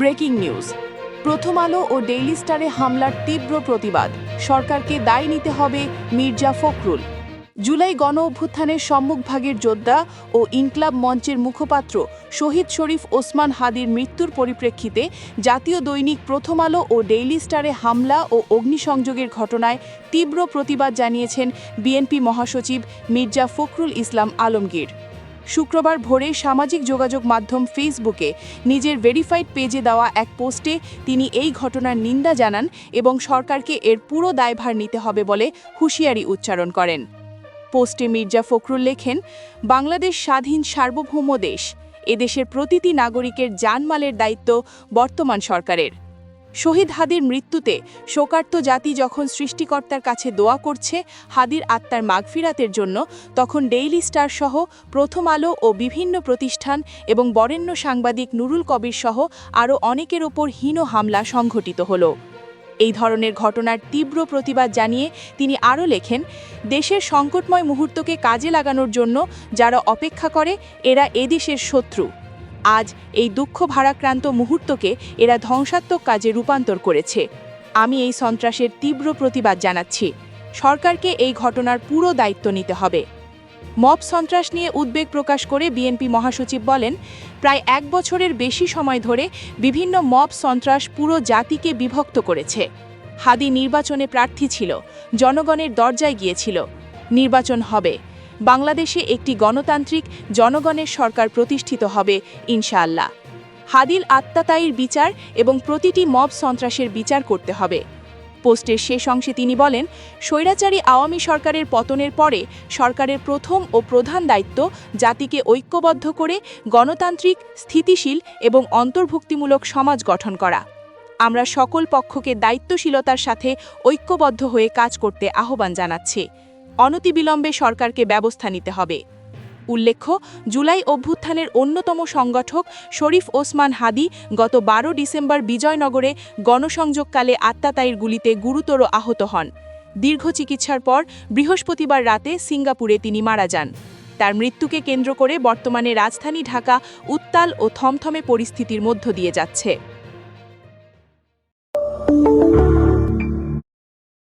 Breaking news. প্রথম আলো ও daily স্টারে হামলার তীব্র প্রতিবাদ। সরকারকে দায় নিতে হবে মির্জা ফখরুল। জুলাই গণ অভ্যুত্থানের সম্মুখভাগের যোদ্ধা ও ইনকলাব মঞ্চের মুখপাত্র শহীদ শরীফ ওসমান হাদির মৃত্যুর পরিপ্রেক্ষিতে জাতীয় দৈনিক প্রথম আলো ও ডেইলি স্টারে হামলা ও অগ্নিসংযোগের ঘটনায় তীব্র প্রতিবাদ জানিয়েছেন বিএনপি মহাসচিব মির্জা ফখরুল ইসলাম আলমগীর। শুক্রবার ভোরে সামাজিক যোগাযোগ মাধ্যম ফেসবুকে নিজের ভেরিফাইড পেজে দেওয়া এক পোস্টে তিনি এই ঘটনার নিন্দা জানান এবং সরকারকে এর পুরো দায়ভার নিতে হবে বলে হুঁশিয়ারি উচ্চারণ করেন। পোস্টে মির্জা ফখরুল লেখেন, বাংলাদেশ স্বাধীন সার্বভৌম দেশ। এদেশের প্রতিটি নাগরিকের জানমালের দায়িত্ব বর্তমান সরকারের। শহীদ হাদির মৃত্যুতে শোকার্ত জাতি যখন সৃষ্টিকর্তার কাছে দোয়া করছে হাদির আত্মার মাগফিরাতের জন্য, তখন ডেইলি স্টার সহ প্রথম আলো ও বিভিন্ন প্রতিষ্ঠান এবং বরেণ্য সাংবাদিক নুরুল কবির সহ আরও অনেকের ওপর হীন হামলা সংঘটিত হলো। এই ধরনের ঘটনার তীব্র প্রতিবাদ জানিয়ে তিনি আরও লেখেন, দেশের সংকটময় মুহূর্তকে কাজে লাগানোর জন্য যারা অপেক্ষা করে, এরা এদেশের শত্রু। আজ এই দুঃখ ভারাক্রান্ত মুহূর্তকে এরা ধ্বংসাত্মক কাজে রূপান্তর করেছে। আমি এই সন্ত্রাসের তীব্র প্রতিবাদ জানাচ্ছি। সরকারকে এই ঘটনার পুরো দায়িত্ব নিতে হবে। মব সন্ত্রাস নিয়ে উদ্বেগ প্রকাশ করে বিএনপি মহাসচিব বলেন, প্রায় এক বছরের বেশি সময় ধরে বিভিন্ন মব সন্ত্রাস পুরো জাতিকে বিভক্ত করেছে। হাদি নির্বাচনে প্রার্থী ছিল, জনগণের দরজায় গিয়েছিল। নির্বাচন হবে। বাংলাদেশে একটি গণতান্ত্রিক জনগণের সরকার প্রতিষ্ঠিত হবে, ইনশাআল্লাহ। হাদিল আত্মাতায়ীর বিচার এবং প্রতিটি মব সন্ত্রাসের বিচার করতে হবে। পোস্টের শেষ অংশে তিনি বলেন, স্বৈরাচারী আওয়ামী সরকারের পতনের পরে সরকারের প্রথম ও প্রধান দায়িত্ব জাতিকে ঐক্যবদ্ধ করে গণতান্ত্রিক, স্থিতিশীল এবং অন্তর্ভুক্তিমূলক সমাজ গঠন করা। আমরা সকল পক্ষকে দায়িত্বশীলতার সাথে ঐক্যবদ্ধ হয়ে কাজ করতে আহ্বান জানাচ্ছি। অনতিবিলম্বে সরকারকে ব্যবস্থা নিতে হবে। উল্লেখ্য, জুলাই অভ্যুত্থানের অন্যতম সংগঠক শরীফ ওসমান হাদি গত বারো ডিসেম্বর বিজয়নগরে গণসংযোগকালে আত্মাতায়ীর গুলিতে গুরুতর আহত হন। দীর্ঘ চিকিৎসার পর বৃহস্পতিবার রাতে সিঙ্গাপুরে তিনি মারা যান। তার মৃত্যুকে কেন্দ্র করে বর্তমানে রাজধানী ঢাকা উত্তাল ও থমথমে পরিস্থিতির মধ্য দিয়ে যাচ্ছে।